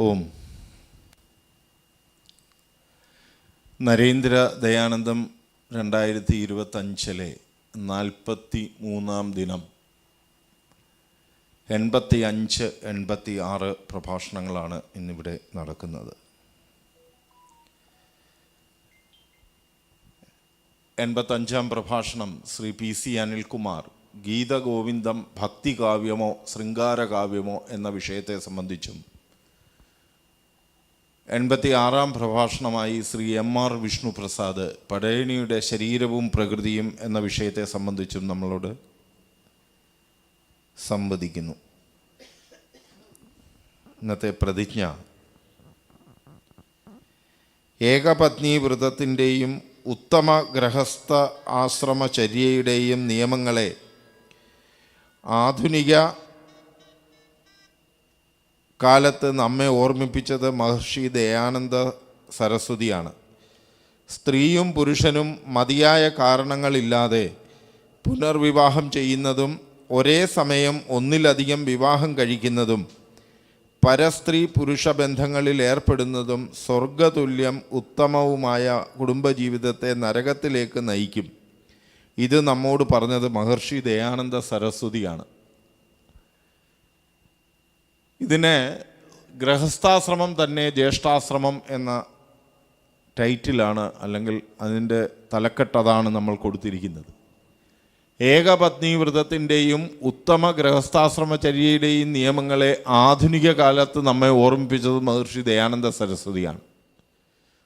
ഓം. നരേന്ദ്ര ദയാനന്ദം രണ്ടായിരത്തി ഇരുപത്തഞ്ചിലെ നാൽപ്പത്തി മൂന്നാം ദിനം. എൺപത്തി അഞ്ച് എൺപത്തി ആറ് പ്രഭാഷണങ്ങളാണ് ഇന്നിവിടെ നടക്കുന്നത്. എൺപത്തഞ്ചാം പ്രഭാഷണം ശ്രീ പി സി അനിൽകുമാർ ഗീതഗോവിന്ദം ഭക്തികാവ്യമോ ശൃംഗാരകാവ്യമോ എന്ന വിഷയത്തെ സംബന്ധിച്ചും എൺപത്തി ആറാം പ്രഭാഷണമായി ശ്രീ എം ആർ വിഷ്ണു പ്രസാദ് പടയണിയുടെ ശരീരവും പ്രകൃതിയും എന്ന വിഷയത്തെ സംബന്ധിച്ചും നമ്മളോട് സംവദിക്കുന്നു. ഇന്നത്തെ പ്രതിജ്ഞ. ഏകപത്നി വ്രതത്തിന്റെയും ഉത്തമ ഗ്രഹസ്ഥ ആശ്രമചര്യയുടെയും നിയമങ്ങളെ ആധുനിക കാലത്ത് നമ്മെ ഓർമ്മിപ്പിച്ചത് മഹർഷി ദയാനന്ദ സരസ്വതിയാണ്. സ്ത്രീയും പുരുഷനും മതിയായ കാരണങ്ങളില്ലാതെ പുനർവിവാഹം ചെയ്യുന്നതും ഒരേ സമയം ഒന്നിലധികം വിവാഹം കഴിക്കുന്നതും പരസ്ത്രീ പുരുഷ ബന്ധങ്ങളിൽ ഏർപ്പെടുന്നതും സ്വർഗതുല്യം ഉത്തമവുമായ കുടുംബജീവിതത്തെ നരകത്തിലേക്ക് നയിക്കും. ഇത് നമ്മോട് പറഞ്ഞത് മഹർഷി ദയാനന്ദ സരസ്വതിയാണ്. ഇതിന് ഗ്രഹസ്ഥാശ്രമം തന്നെ ജ്യേഷ്ഠാശ്രമം എന്ന ടൈറ്റിലാണ് അല്ലെങ്കിൽ അതിന്റെ തലക്കെട്ടതാണ് നമ്മൾ കൊടുത്തിരിക്കുന്നത്. ഏകപത്നി വ്രതത്തിന്റെയും ഉത്തമ ഗൃഹസ്ഥാശ്രമചര്യയുടെയും നിയമങ്ങളെ ആധുനിക കാലത്ത് നമ്മെ ഓർമ്മിപ്പിച്ചത് മഹർഷി ദയാനന്ദ സരസ്വതിയാണ്.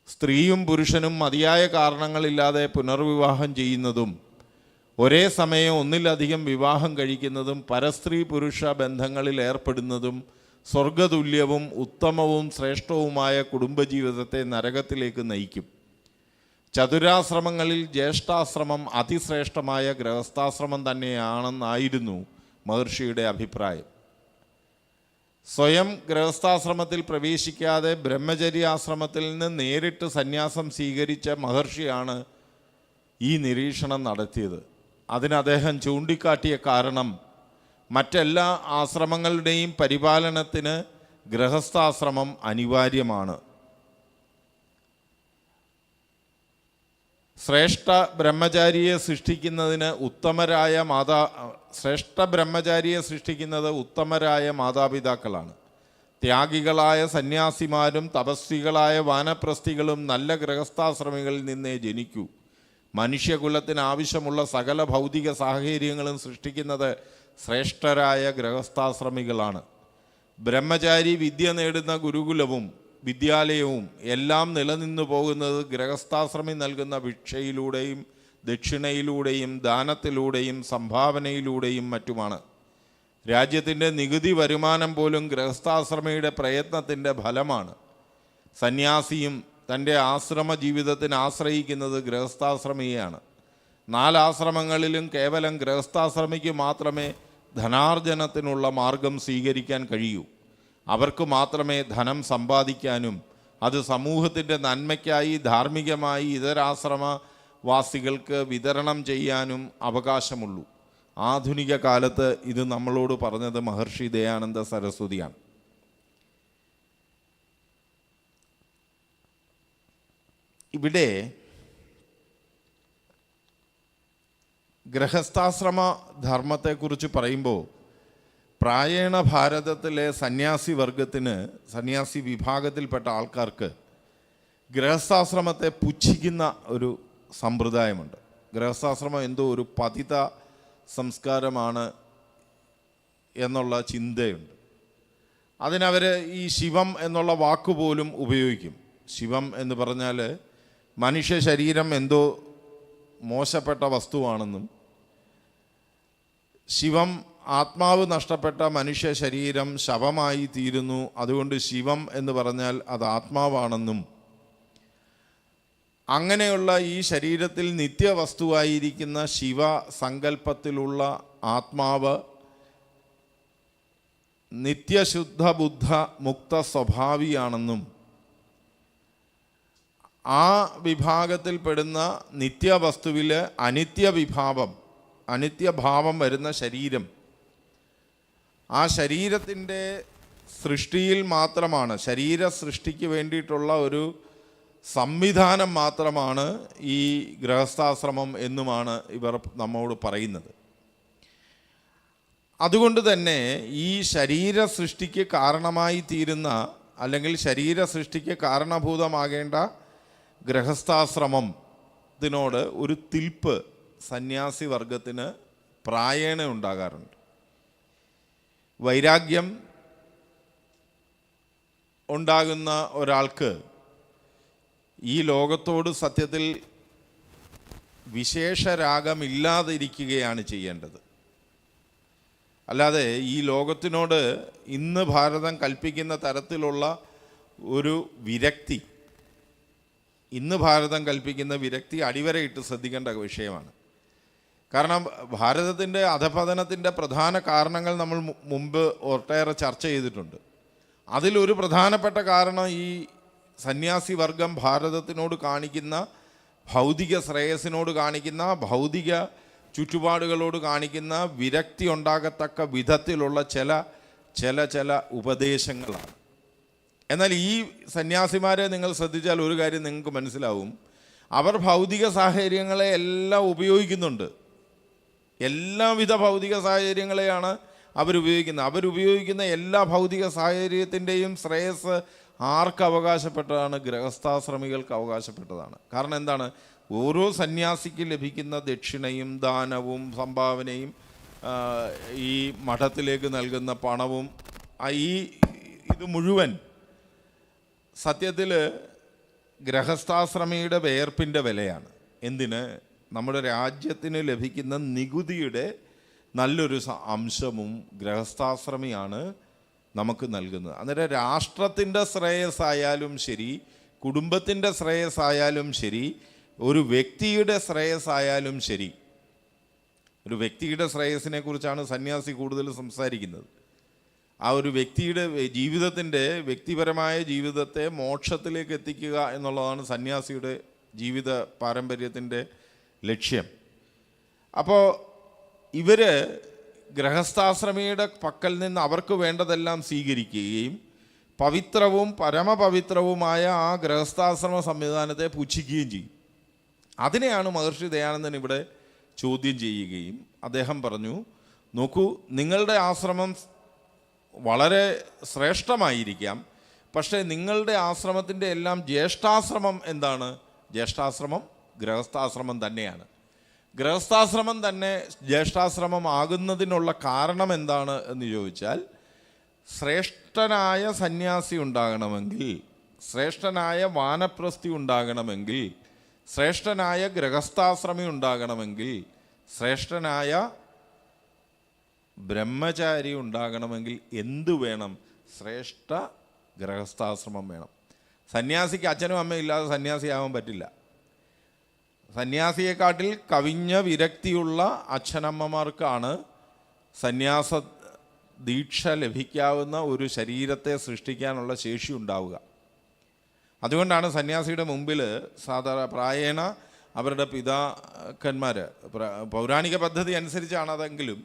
സ്ത്രീയും പുരുഷനും മതിയായ കാരണങ്ങളില്ലാതെ പുനർവിവാഹം ചെയ്യുന്നതും ഒരേ സമയം ഒന്നിലധികം വിവാഹം കഴിക്കുന്നതും പരസ്ത്രീ പുരുഷ ബന്ധങ്ങളിൽ ഏർപ്പെടുന്നതും സ്വർഗതുല്യവും ഉത്തമവും ശ്രേഷ്ഠവുമായ കുടുംബജീവിതത്തെ നരകത്തിലേക്ക് നയിക്കും. ചതുരാശ്രമങ്ങളിൽ ജ്യേഷ്ഠാശ്രമം അതിശ്രേഷ്ഠമായ ഗൃഹസ്ഥാശ്രമം തന്നെയാണെന്നായിരുന്നു മഹർഷിയുടെ അഭിപ്രായം. സ്വയം ഗൃഹസ്ഥാശ്രമത്തിൽ പ്രവേശിക്കാതെ ബ്രഹ്മചര്യാശ്രമത്തിൽ നിന്ന് നേരിട്ട് സന്യാസം സ്വീകരിച്ച മഹർഷിയാണ് ഈ നിരീക്ഷണം നടത്തിയത്. അതിന് അദ്ദേഹം ചൂണ്ടിക്കാട്ടിയ കാരണം മറ്റെല്ലാ ആശ്രമങ്ങളുടെയും പരിപാലനത്തിന് ഗൃഹസ്ഥാശ്രമം അനിവാര്യമാണ്. ശ്രേഷ്ഠ ബ്രഹ്മചാരിയെ സൃഷ്ടിക്കുന്നതിന് ഉത്തമരായ മാതാ ശ്രേഷ്ഠ ബ്രഹ്മചാരിയെ സൃഷ്ടിക്കുന്നത് ഉത്തമരായ മാതാപിതാക്കളാണ്. ത്യാഗികളായ സന്യാസിമാരും തപസ്വികളായ വാനപ്രസ്ഥികളും നല്ല ഗൃഹസ്ഥാശ്രമികളിൽ നിന്നേ ജനിക്കൂ. മനുഷ്യകുലത്തിന് ആവശ്യമുള്ള സകല ഭൗതിക സാഹചര്യങ്ങളും സൃഷ്ടിക്കുന്നത് ശ്രേഷ്ഠരായ ഗൃഹസ്ഥാശ്രമികളാണ്. ബ്രഹ്മചാരി വിദ്യ നേടുന്ന ഗുരുകുലവും വിദ്യാലയവും എല്ലാം നിലനിന്നു പോകുന്നത് ഗൃഹസ്ഥാശ്രമി നൽകുന്ന ഭിക്ഷയിലൂടെയും ദക്ഷിണയിലൂടെയും ദാനത്തിലൂടെയും സംഭാവനയിലൂടെയും മറ്റുമാണ്. രാജ്യത്തിന്റെ നികുതി വരുമാനം പോലും ഗൃഹസ്ഥാശ്രമിയുടെ പ്രയത്നത്തിന്റെ ഫലമാണ്. സന്യാസിയും തന്റെ ആശ്രമ ജീവിതത്തിന് ആശ്രയിക്കുന്നത് ഗൃഹസ്ഥാശ്രമിയെയാണ്. നാലാശ്രമങ്ങളിലും കേവലം ഗൃഹസ്ഥാശ്രമിക്ക് മാത്രമേ ധനാർജനത്തിനുള്ള മാർഗം സ്വീകരിക്കാൻ കഴിയൂ. അവർക്ക് മാത്രമേ ധനം സമ്പാദിക്കാനും അത് സമൂഹത്തിന്റെ നന്മയ്ക്കായി ധാർമ്മികമായി ഇതരാശ്രമവാസികൾക്ക് വിതരണം ചെയ്യാനും അവകാശമുള്ളൂ. ആധുനിക കാലത്ത് ഇത് നമ്മളോട് പറഞ്ഞത് മഹർഷി ദയാനന്ദ സരസ്വതിയാണ്. ഇവിടെ ഗൃഹസ്ഥാശ്രമ ധർമ്മത്തെക്കുറിച്ച് പറയുമ്പോൾ പ്രായണ ഭാരതത്തിലെ സന്യാസി വർഗത്തിന് സന്യാസി വിഭാഗത്തിൽപ്പെട്ട ആൾക്കാർക്ക് ഗൃഹസ്ഥാശ്രമത്തെ പുച്ഛിക്കുന്ന ഒരു സമ്പ്രദായമുണ്ട്. ഗൃഹസ്ഥാശ്രമം എന്തോ ഒരു പതിത സംസ്കാരമാണ് എന്നുള്ള ചിന്തയുണ്ട്. അതിനവർ ഈ ശിവം എന്നുള്ള വാക്കുപോലും ഉപയോഗിക്കും. ശിവം എന്ന് പറഞ്ഞാൽ മനുഷ്യ ശരീരം എന്തോ മോശപ്പെട്ട വസ്തുവാണെന്നും ശിവം ആത്മാവ് നഷ്ടപ്പെട്ട മനുഷ്യ ശരീരം ശവമായി തീരുന്നു. അതുകൊണ്ട് ശിവം എന്ന് പറഞ്ഞാൽ അത് ആത്മാവാണെന്നും. അങ്ങനെയുള്ള ഈ ശരീരത്തിൽ നിത്യവസ്തുവായിരിക്കുന്ന ശിവ സങ്കല്പത്തിലുള്ള ആത്മാവ് നിത്യശുദ്ധ ബുദ്ധ മുക്ത സ്വഭാവിയാണെന്നും. ആ വിഭാഗത്തിൽപ്പെടുന്ന നിത്യവസ്തുവിലെ അനിത്യ വിഭാവം അനിത്യഭാവം വരുന്ന ശരീരം. ആ ശരീരത്തിന്റെ സൃഷ്ടിയിൽ മാത്രമാണ് ശരീര സൃഷ്ടിക്ക് വേണ്ടിയിട്ടുള്ള ഒരു സംവിധാനം മാത്രമാണ് ഈ ഗൃഹസ്ഥാശ്രമം എന്നുമാണ് ഇവർ നമ്മോട് പറയുന്നത്. അതുകൊണ്ട് തന്നെ ഈ ശരീര സൃഷ്ടിക്ക് കാരണമായി തീരുന്ന അല്ലെങ്കിൽ ശരീര സൃഷ്ടിക്ക് കാരണഭൂതമാകേണ്ട ഗൃഹസ്ഥാശ്രമത്തിനോട് ഒരു തിൽപ്പ് സന്യാസി വർഗത്തിന് പ്രായേണ ഉണ്ടാകാറുണ്ട്. വൈരാഗ്യം ഉണ്ടാകുന്ന ഒരാൾക്ക് ഈ ലോകത്തോട് സത്യത്തിൽ വിശേഷരാഗമില്ലാതിരിക്കുകയാണ് ചെയ്യേണ്ടത്. അല്ലാതെ ഈ ലോകത്തിനോട് ഇന്ന് ഭാരതം കൽപ്പിക്കുന്ന തരത്തിലുള്ള ഒരു വിരക്തി ഇന്ന് ഭാരതം കൽപ്പിക്കുന്ന വിരക്തി അടിവരയിട്ട് ശ്രദ്ധിക്കേണ്ട വിഷയമാണ്. കാരണം ഭാരതത്തിന്റെ അധപതനത്തിന്റെ പ്രധാന കാരണങ്ങൾ നമ്മൾ മുമ്പ് ഒട്ടേറെ ചർച്ച ചെയ്തിട്ടുണ്ട്. അതിലൊരു പ്രധാനപ്പെട്ട കാരണം ഈ സന്യാസി വർഗം ഭാരതത്തിനോട് കാണിക്കുന്ന ഭൗതിക ശ്രേയസിനോട് കാണിക്കുന്ന ഭൗതിക ചുറ്റുപാടുകളോട് കാണിക്കുന്ന വിരക്തി ഉണ്ടാകത്തക്ക വിധത്തിലുള്ള ചില ചില ചില ഉപദേശങ്ങളാണ്. എന്നാൽ ഈ സന്യാസിമാരെ നിങ്ങൾ ശ്രദ്ധിച്ചാൽ ഒരു കാര്യം നിങ്ങൾക്ക് മനസ്സിലാവും. അവർ ഭൗതിക സാഹചര്യങ്ങളെ എല്ലാം ഉപയോഗിക്കുന്നുണ്ട്. എല്ലാവിധ ഭൗതിക സാഹചര്യങ്ങളെയാണ് അവരുപയോഗിക്കുന്നത്. അവരുപയോഗിക്കുന്ന എല്ലാ ഭൗതിക സാഹചര്യത്തിന്റെയും ശ്രേയസ് ആർക്ക് അവകാശപ്പെട്ടതാണ്? ഗൃഹസ്ഥാശ്രമികൾക്ക് അവകാശപ്പെട്ടതാണ്. കാരണം എന്താണ്? ഓരോ സന്യാസിക്ക് ലഭിക്കുന്ന ദക്ഷിണയും ദാനവും സംഭാവനയും ഈ മഠത്തിലേക്ക് നൽകുന്ന പണവും ഈ ഇത് മുഴുവൻ സത്യത്തിൽ ഗ്രഹസ്ഥാശ്രമിയുടെ വേർപ്പിന്റെ വിലയാണ്. എന്തിന്? നമ്മുടെ രാജ്യത്തിന് ലഭിക്കുന്ന നികുതിയുടെ നല്ലൊരു അംശവും ഗ്രഹസ്ഥാശ്രമിയാണ് നമുക്ക് നൽകുന്നത്. അന്നേരം രാഷ്ട്രത്തിന്റെ ശ്രേയസ്സായാലും ശരി കുടുംബത്തിന്റെ ശ്രേയസ്സായാലും ശരി ഒരു വ്യക്തിയുടെ ശ്രേയസ്സായാലും ശരി ഒരു വ്യക്തിയുടെ ശ്രേയസ്സിനെ കുറിച്ചാണ് സന്യാസി കൂടുതൽ സംസാരിക്കുന്നത്. ആ ഒരു വ്യക്തിയുടെ ജീവിതത്തിന്റെ വ്യക്തിപരമായ ജീവിതത്തെ മോക്ഷത്തിലേക്ക് എത്തിക്കുക എന്നുള്ളതാണ് സന്യാസിയുടെ ജീവിത പാരമ്പര്യത്തിന്റെ ലക്ഷ്യം. അപ്പോൾ ഇവർ ഗ്രഹസ്ഥാശ്രമിയുടെ പക്കൽ നിന്ന് അവർക്ക് വേണ്ടതെല്ലാം സ്വീകരിക്കുകയും പവിത്രവും പരമപവിത്രവുമായ ആ ഗൃഹസ്ഥാശ്രമ സംവിധാനത്തെ പുച്ഛിക്കുകയും ചെയ്യും. അതിനെയാണ് മഹർഷി ദയാനന്ദൻ ഇവിടെ ചോദ്യം ചെയ്യുകയും അദ്ദേഹം പറഞ്ഞു നോക്കൂ നിങ്ങളുടെ ആശ്രമം വളരെ ശ്രേഷ്ഠമായിരിക്കാം പക്ഷേ നിങ്ങളുടെ ആശ്രമത്തിന്റെ എല്ലാം ജ്യേഷ്ഠാശ്രമം എന്താണ്? ജ്യേഷ്ഠാശ്രമം ഗൃഹസ്ഥാശ്രമം തന്നെയാണ്. ഗൃഹസ്ഥാശ്രമം തന്നെ ജ്യേഷ്ഠാശ്രമം ആകുന്നതിനുള്ള കാരണം എന്താണ് എന്ന് ചോദിച്ചാൽ ശ്രേഷ്ഠനായ സന്യാസി ഉണ്ടാകണമെങ്കിൽ ശ്രേഷ്ഠനായ വാനപ്രസ്ഥി ഉണ്ടാകണമെങ്കിൽ ശ്രേഷ്ഠനായ ഗൃഹസ്ഥാശ്രമി ഉണ്ടാകണമെങ്കിൽ ശ്രേഷ്ഠനായ ബ്രഹ്മചാരി ഉണ്ടാകണമെങ്കിൽ എന്തു വേണം? ശ്രേഷ്ഠ ഗൃഹസ്ഥാശ്രമം വേണം. സന്യാസിക്ക് അച്ഛനും അമ്മയും ഇല്ലാതെ സന്യാസിയാവാൻ പറ്റില്ല. സന്യാസിയെക്കാട്ടിൽ കവിഞ്ഞ വിരക്തിയുള്ള അച്ഛനമ്മമാർക്കാണ് സന്യാസ ദീക്ഷ ലഭിക്കാവുന്ന ഒരു ശരീരത്തെ സൃഷ്ടിക്കാനുള്ള ശേഷി ഉണ്ടാവുക. അതുകൊണ്ടാണ് സന്യാസിയുടെ മുമ്പിൽ സാധാരണ പ്രായേണ അവരുടെ പിതാക്കന്മാർ പൗരാണിക പദ്ധതി അനുസരിച്ചാണ് അതെങ്കിലും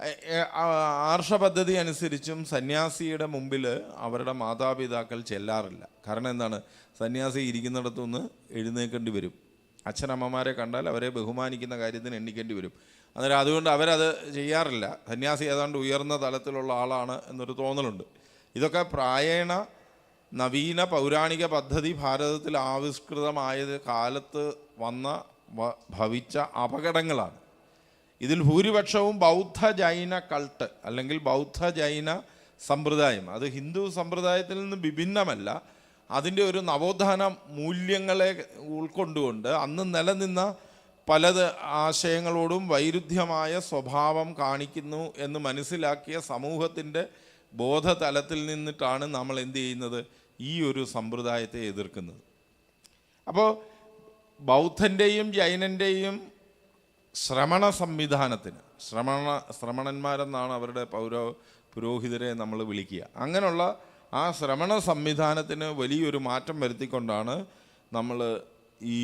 എ- എ- ആ- ആർഷ പദ്ധതി അനുസരിച്ചും സന്യാസിയുടെ മുമ്പിൽ അവരുടെ മാതാപിതാക്കൾ ചെല്ലാറില്ല. കാരണം എന്താണ്? സന്യാസി ഇരിക്കുന്നിടത്തുനിന്ന് എഴുന്നേൽക്കേണ്ടി വരും. അച്ഛനമ്മമാരെ കണ്ടാൽ അവരെ ബഹുമാനിക്കുന്ന കാര്യത്തിന് എണ്ണിക്കേണ്ടി വരും. അന്നേരം അതുകൊണ്ട് അവരത് ചെയ്യാറില്ല. സന്യാസി ഏതാണ്ട് ഉയർന്ന തലത്തിലുള്ള ആളാണ് എന്നൊരു തോന്നലുണ്ട്. ഇതൊക്കെ പ്രായേണ നവീന പൗരാണിക പദ്ധതി ഭാരതത്തിൽ ആവിഷ്കൃതമായത് കാലത്ത് വന്ന ഭവിച്ച അപകടങ്ങളാണ്. ഇതിൽ ഭൂരിപക്ഷവും ബൗദ്ധ ജൈന കൾട്ട് അല്ലെങ്കിൽ ബൗദ്ധ ജൈന സമ്പ്രദായം. അത് ഹിന്ദു സമ്പ്രദായത്തിൽ നിന്ന് വിഭിന്നമല്ല. അതിന്റെ ഒരു നവോത്ഥാന മൂല്യങ്ങളെ ഉൾക്കൊണ്ടുകൊണ്ട് അന്ന് നിലനിന്ന പലത് ആശയങ്ങളോടും വൈരുദ്ധ്യമായ സ്വഭാവം കാണിക്കുന്നു എന്ന് മനസ്സിലാക്കിയ സമൂഹത്തിന്റെ ബോധതലത്തിൽ നിന്നിട്ടാണ് നമ്മൾ എന്ത് ചെയ്യുന്നത് ഈ ഒരു സമ്പ്രദായത്തെ എതിർക്കുന്നത്. അപ്പോൾ ബൗദ്ധന്റെയും ജൈനന്റെയും ശ്രമണ സംവിധാനത്തിന് ശ്രമണ ശ്രമണന്മാരെന്നാണ് അവരുടെ പൗരോ പുരോഹിതരെ നമ്മൾ വിളിക്കുക. അങ്ങനെയുള്ള ആ ശ്രവണ സംവിധാനത്തിന് വലിയൊരു മാറ്റം വരുത്തിക്കൊണ്ടാണ് നമ്മൾ ഈ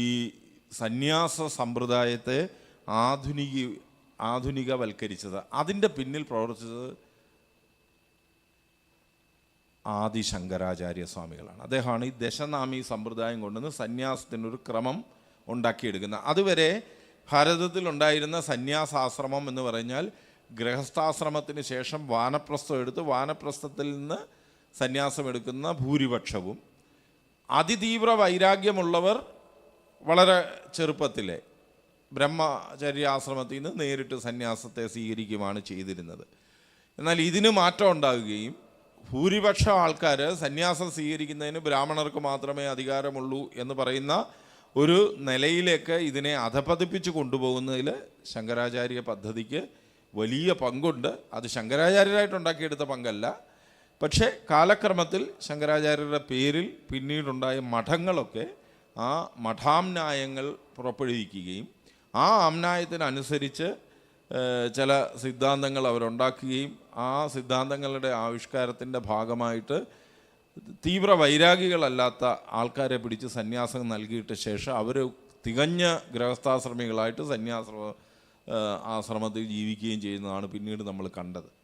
സന്യാസ സമ്പ്രദായത്തെ ആധുനിക ആധുനികവൽക്കരിച്ചത്. അതിന്റെ പിന്നിൽ പ്രവർത്തിച്ചത് ആദി ശങ്കരാചാര്യ സ്വാമികളാണ് അദ്ദേഹമാണ് ഈ ദശനാമി സമ്പ്രദായം കൊണ്ടുവന്ന് സന്യാസത്തിനൊരു ക്രമം ഉണ്ടാക്കിയെടുക്കുന്നത്. അതുവരെ ഭാരതത്തിലുണ്ടായിരുന്ന സന്യാസാശ്രമം എന്ന് പറഞ്ഞാൽ ഗൃഹസ്ഥാശ്രമത്തിന് ശേഷം വാനപ്രസ്ഥം എടുത്ത് വാനപ്രസ്ഥത്തിൽ നിന്ന് സന്യാസം എടുക്കുന്ന ഭൂരിപക്ഷവും അതിതീവ്ര വൈരാഗ്യമുള്ളവർ വളരെ ചെറുപ്പത്തിലെ ബ്രഹ്മചര്യാശ്രമത്തിൽ നിന്ന് നേരിട്ട് സന്യാസത്തെ സ്വീകരിക്കുകയാണ് ചെയ്തിരുന്നത്. എന്നാൽ ഇതിന് മാറ്റം ഉണ്ടാകുകയും ഭൂരിപക്ഷം ആൾക്കാർ സന്യാസം സ്വീകരിക്കുന്നതിന് ബ്രാഹ്മണർക്ക് മാത്രമേ അധികാരമുള്ളൂ എന്ന് പറയുന്ന ഒരു നിലയിലേക്ക് ഇതിനെ അധപതിപ്പിച്ച് കൊണ്ടുപോകുന്നതിൽ ശങ്കരാചാര്യ പദ്ധതിക്ക് വലിയ പങ്കുണ്ട്. അത് ശങ്കരാചാര്യരായിട്ട് ഉണ്ടാക്കിയെടുത്ത പങ്കല്ല. പക്ഷേ കാലക്രമത്തിൽ ശങ്കരാചാര്യരുടെ പേരിൽ പിന്നീടുണ്ടായ മഠങ്ങളൊക്കെ ആ മഠാംനായങ്ങൾ പുറപ്പെടുവിക്കുകയും ആ ആംനായത്തിനനുസരിച്ച് ചില സിദ്ധാന്തങ്ങൾ അവരുണ്ടാക്കുകയും ആ സിദ്ധാന്തങ്ങളുടെ ആവിഷ്കാരത്തിന്റെ ഭാഗമായിട്ട് തീവ്ര വൈരാഗികളല്ലാത്ത ആൾക്കാരെ പിടിച്ച് സന്യാസം നൽകിയിട്ട ശേഷം അവർ തികഞ്ഞ ഗൃഹസ്ഥാശ്രമികളായിട്ട് സന്യാസ ആശ്രമത്തിൽ ജീവിക്കുകയും ചെയ്യുന്നതാണ് പിന്നീട് നമ്മൾ കണ്ടത്.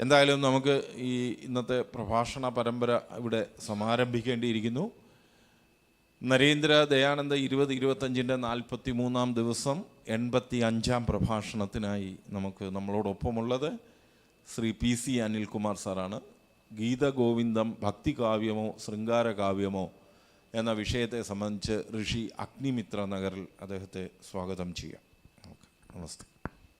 എന്തായാലും നമുക്ക് ഈ ഇന്നത്തെ പ്രഭാഷണ പരമ്പര ഇവിടെ സമാരംഭിക്കേണ്ടിയിരിക്കുന്നു. നരേന്ദ്ര ദയാനന്ദ ഇരുപത് ഇരുപത്തഞ്ചിന്റെ നാൽപ്പത്തി മൂന്നാം ദിവസം എൺപത്തി അഞ്ചാം പ്രഭാഷണത്തിനായി നമുക്ക് നമ്മളോടൊപ്പമുള്ളത് ശ്രീ പി സി അനിൽകുമാർ സാറാണ്. ഗീതഗോവിന്ദം ഭക്തികാവ്യമോ ശൃംഗാരകാവ്യമോ എന്ന വിഷയത്തെ സംബന്ധിച്ച് ഋഷി അഗ്നിമിത്ര നഗറിൽ അദ്ദേഹത്തെ സ്വാഗതം ചെയ്യാം. നമസ്തേ.